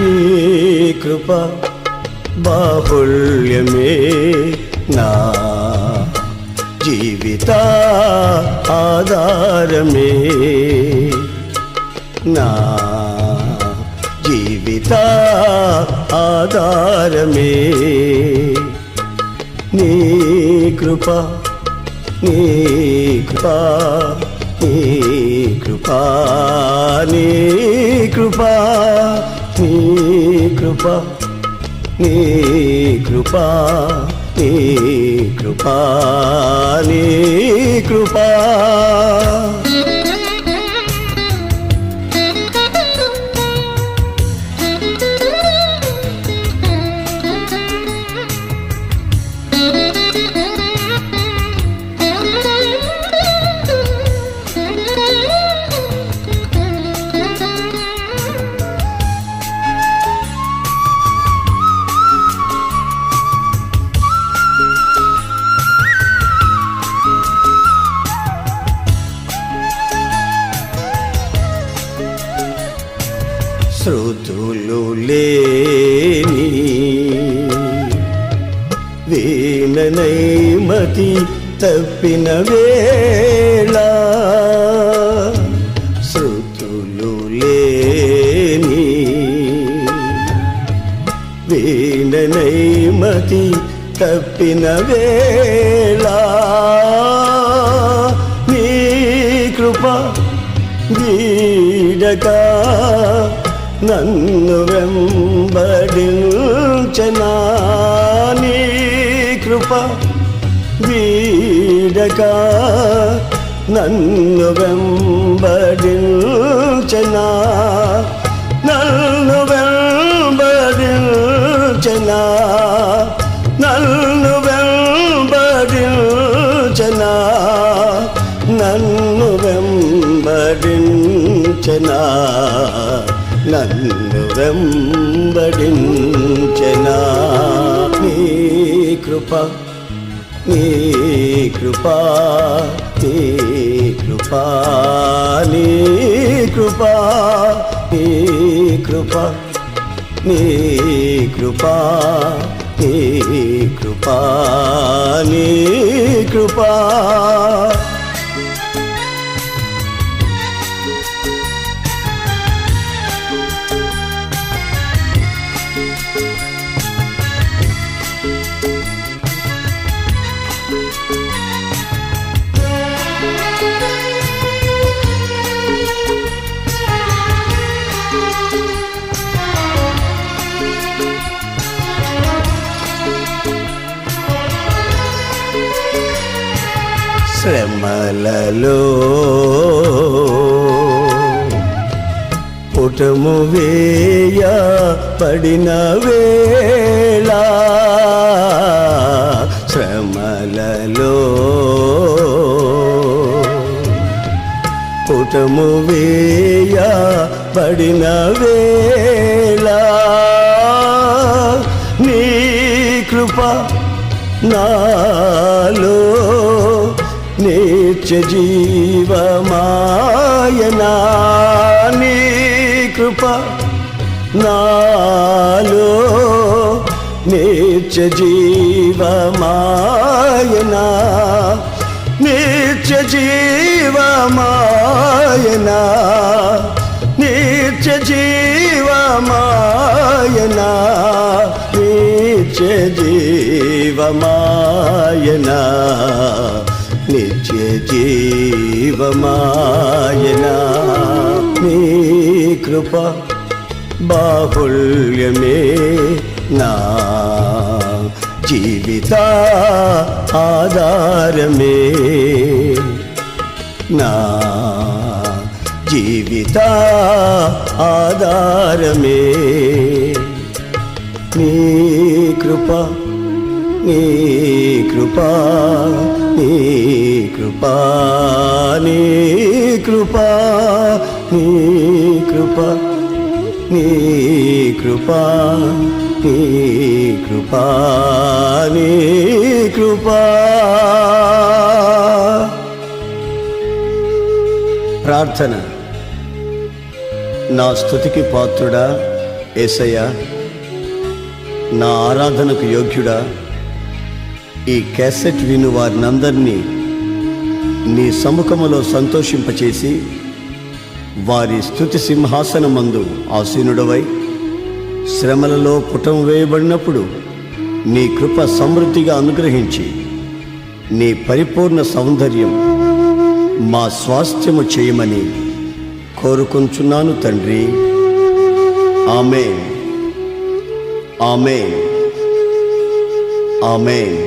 నీ కృప బాహుళ్యమే నా జీవిత ఆధారమే నా జీవిత ఆధారమే నీ కృప నీ కృప నీ కృప నీ కృపా. నీ కృప నీ కృప నీ కృప నీ కృపా. లేని వీణనై మతి తప్పిన వేళ శృతులు లేని వీణనై మతి తప్పిన వేళ నీ కృప వీడగా నన్ను వెంబడించనా నీ కృప వీడక నన్ను వెంబడించనా నన్ను వెంబడించనా నన్ను వెంబడించనా నన్ను వెంబడించనా నన్ను వెంబడించనా నీ కృప నీ కృప నీ కృప నీ కృప నీ కృప నీ కృప నీ కృప నీ కృప. శ్రమలలో పుటము వేయ పడిన వేళ శ్రమలలో పుటము వేయ పడిన వేళ నీ కృప నా నిత్య జీవమాయనా? నీ కృప నాలో నిత్య జీవమాయనా? నిత్య జీవమాయనా? నిత్య జీవమాయనా? నిత్య జీవమాయనా? నిత్య జీవమాయనా. నీ కృప బాహుల్యమే నా జీవిత ఆధారమే. నా జీవిత ఆధారమే. నీ కృప నీ కృపా నీ కృపా నీ కృపా నీ కృపా నీ కృపా నీ కృపా నీ కృపా. ప్రార్థన. నా స్థుతికి పాత్రుడా ఏసయ్యా నా ఆరాధనకు యోగ్యుడా ఈ క్యాసెట్ విను వారినందరినీ నీ సముఖములో సంతోషింపచేసి వారి స్థుతి సింహాసనమందు ఆసీనుడవై శ్రమలలో పుటం వేయబడినప్పుడు నీ కృప సమృద్ధిగా అనుగ్రహించి నీ పరిపూర్ణ సౌందర్యం మా స్వాస్థ్యము చేయమని కోరుకుంటున్నాను తండ్రి. ఆమె ఆమె ఆమె